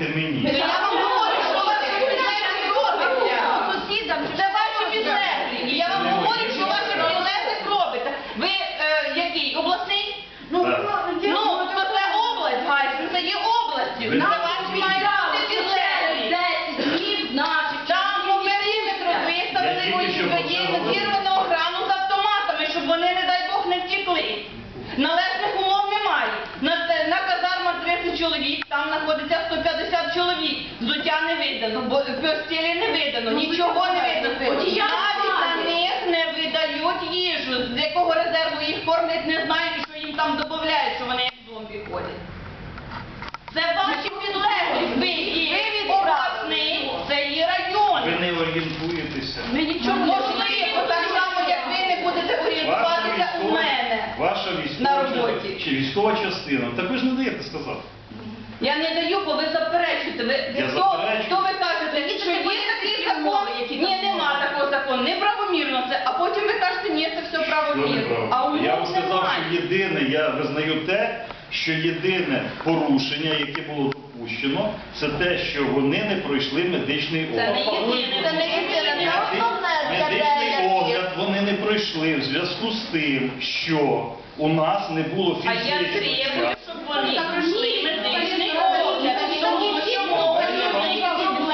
розказуєте мені. Я вам говорю, що ваші підлеглі робите. Це ваші підлеглі. І я вам говорю, що ваші підлеглих робите. Ви е, який? Обласний? Так. Ну, то це область, Гайсин, це є областю. Ви- Це ваші мають бути підлеглі. Там по периметру виставили Я тільки що про це говорив. воєнізовану охрану з автоматами, щоб вони, не дай Бог, не втекли. Належних умов немає. На, на казармах 30 чоловік, там знаходиться 150 чоловік. Взуття не видано, бо постілі не видано, нічого не видно. Навіть за них не видають їжу. З якого резерву їх кормлять, не знаю, і що їм там додають, що вони як зомбі ходять. Це ваші підлеглі. Ви і обласний, це і Ви район. не орієнтуєтеся. Ми нічого можливо, так само, як ви не будете орієнтуватися у мене. ваша на військова, роботі. чи військова частина. Так ви ж не даєте сказати. Я не даю, бо ви заперечуєте. Ви, Я хто, заперечую. хто закону. Неправомірно це. А потім ви кажете, ні, це все правомірно. А умов Я вам сказав, немає. що єдине, я визнаю те, що єдине порушення, яке було допущено, це те, що вони не пройшли медичний Це не огляд. єдине, це не єдине. Це основне для Медичний деяких. огляд вони не пройшли в зв'язку з тим, що у нас не було А я фізичного. требую, щоб вони пройшли медичний огляд, тому що можуть бути проблеми. І в нього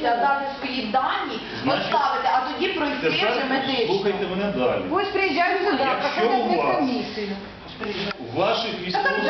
Залишиться, дати свої дані, Значить, поставити, а тоді пройти вже медичну. слухайте мене далі. Пусть приїжджаємо сюди, Якщо у вас медкомиссию. У ваших військових